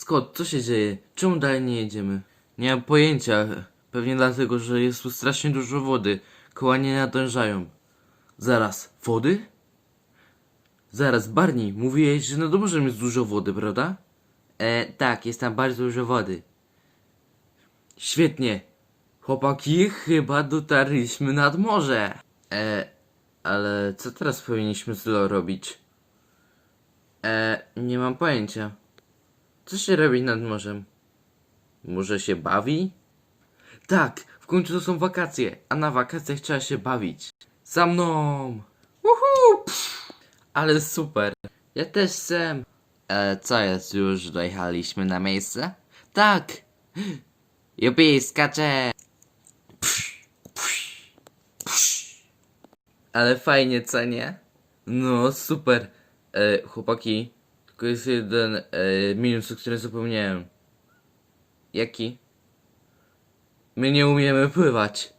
Scott, co się dzieje? Czemu dalej nie jedziemy? Nie mam pojęcia. Pewnie dlatego, że jest tu strasznie dużo wody. Koła nie nadążają. Zaraz, wody? Zaraz, Barney, mówiłeś, że nad morzem jest dużo wody, prawda? E, tak, jest tam bardzo dużo wody. Świetnie. Chłopaki, chyba dotarliśmy nad morze. E, ale co teraz powinniśmy z Lo robić? E, nie mam pojęcia. Co się robi nad morzem? Może się bawi? Tak, w końcu to są wakacje, a na wakacjach trzeba się bawić. Za mną! Uhu! Ale super. Ja też chcę. E, co jest, już dojechaliśmy na miejsce? Tak! Jupi, skacze! Ale fajnie, co nie? No, super. E, chłopaki, tylko jest jeden e, minus, o którym zapomniałem. Jaki? My nie umiemy pływać.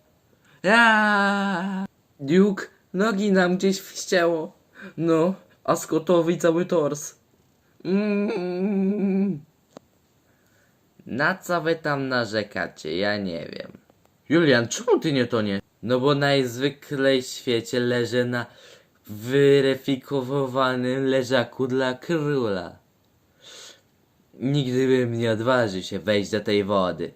Aaaa! Duke, nogi nam gdzieś wścięło. No, a Scottowi cały tors. Mm. Na co wy tam narzekacie? Ja nie wiem. Julian, czemu ty nie tonie? No bo najzwyklej w świecie leżę na wyrefikowanym leżaku dla króla. Nigdy bym nie odważył się wejść do tej wody.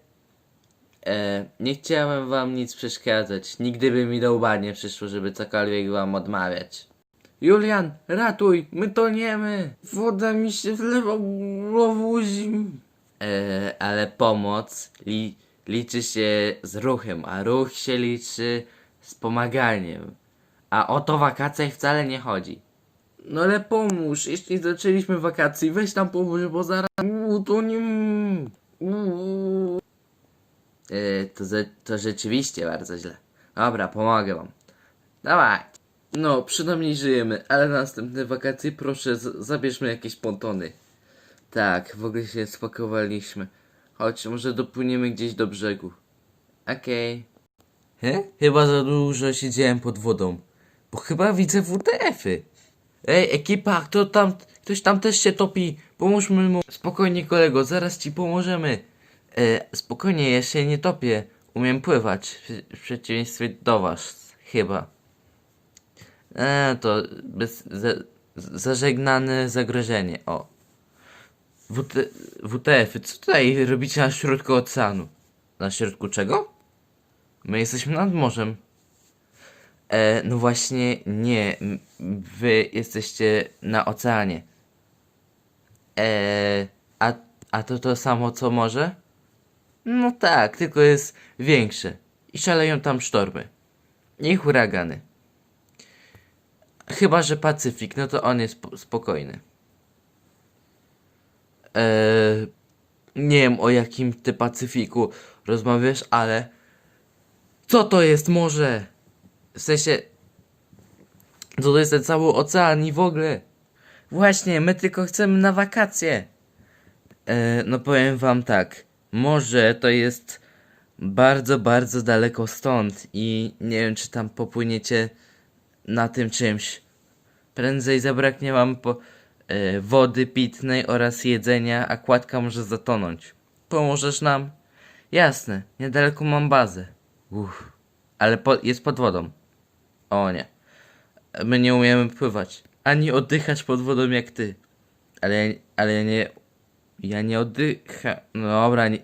E, nie chciałem wam nic przeszkadzać. Nigdy by mi do łba nie przyszło, żeby cokolwiek wam odmawiać. Julian, ratuj, my toniemy. Woda mi się wlewa łowuzi. E, ale pomoc li, liczy się z ruchem, a ruch się liczy z pomaganiem. A o to wakacjach wcale nie chodzi. No ale pomóż, jeśli zaczęliśmy wakacji, weź tam pomóż, bo zaraz to nie... E, to, ze, to rzeczywiście bardzo źle. Dobra, pomogę wam. Dawaj. No, przynajmniej żyjemy, ale na następne wakacje proszę zabierzmy jakieś pontony. Tak, w ogóle się spakowaliśmy. Chodź, może dopłyniemy gdzieś do brzegu. Okej. He? Chyba za dużo siedziałem pod wodą. Bo chyba widzę WTF-y. Ej, ekipa, kto tam, ktoś tam też się topi. Pomóżmy mu. Spokojnie, kolego, zaraz ci pomożemy. E, spokojnie, ja się nie topię. Umiem pływać. W, przeciwieństwie do was, chyba. E, to bez, za, zażegnane zagrożenie. O. WT, WTF, co tutaj robicie na środku oceanu? Na środku czego? My jesteśmy nad morzem. E, no właśnie nie. Wy jesteście na oceanie. E, a, a to to samo co morze? No tak, tylko jest większe. I szaleją tam sztormy. I huragany. Chyba, że Pacyfik, no to on jest spo- spokojny. Eee, nie wiem o jakim ty Pacyfiku rozmawiasz, ale co to jest morze? W sensie, co to jest ten cały ocean i w ogóle? Właśnie, my tylko chcemy na wakacje. E, no powiem wam tak, morze to jest bardzo, bardzo daleko stąd i nie wiem czy tam popłyniecie na tym czymś. Prędzej zabraknie wam po, e, wody pitnej oraz jedzenia, a kładka może zatonąć. Pomożesz nam? Jasne, niedaleko mam bazę. Uff, ale po, jest pod wodą. O nie. My nie umiemy pływać. Ani oddychać pod wodą jak ty. Ale, ale nie. Ja nie oddycham. No dobra, nie,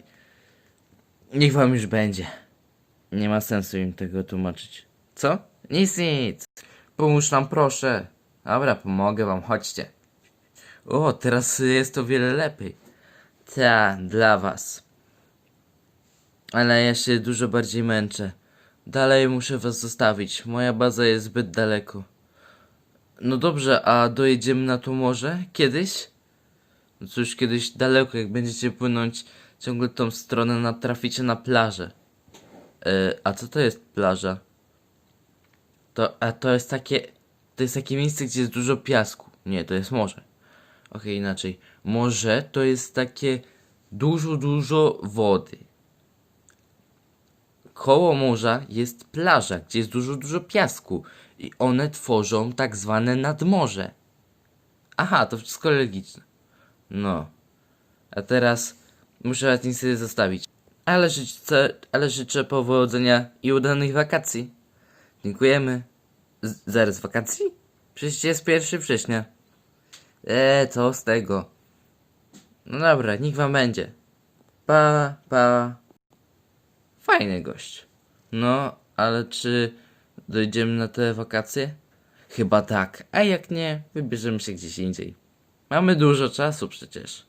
niech wam już będzie. Nie ma sensu im tego tłumaczyć. Co? Nic, nic. Pomóż nam proszę. Dobra, pomogę wam, chodźcie. O, teraz jest to wiele lepiej. Ta, dla was. Ale ja się dużo bardziej męczę. Dalej muszę was zostawić. Moja baza jest zbyt daleko. No dobrze, a dojedziemy na to morze? Kiedyś? No cóż, kiedyś daleko, jak będziecie płynąć ciągle tą stronę, natraficie na plażę. E, a co to jest plaża? To, a to jest takie, to jest takie miejsce, gdzie jest dużo piasku. Nie, to jest morze. Okej, inaczej. Morze to jest takie dużo, dużo wody. Koło morza jest plaża, gdzie jest dużo, dużo piasku. I one tworzą tak zwane nadmorze. Aha, to wszystko logiczne. No. A teraz muszę was niestety zostawić. Ale życzę, ale życzę powodzenia i udanych wakacji. Dziękujemy. Z, zaraz wakacji? Przecież jest pierwszy września. Eee, co z tego? No dobra, niech wam będzie. Pa, pa. Fajny gość. No, ale czy dojdziemy na te wakacje? Chyba tak. A jak nie, wybierzemy się gdzieś indziej. Mamy dużo czasu przecież.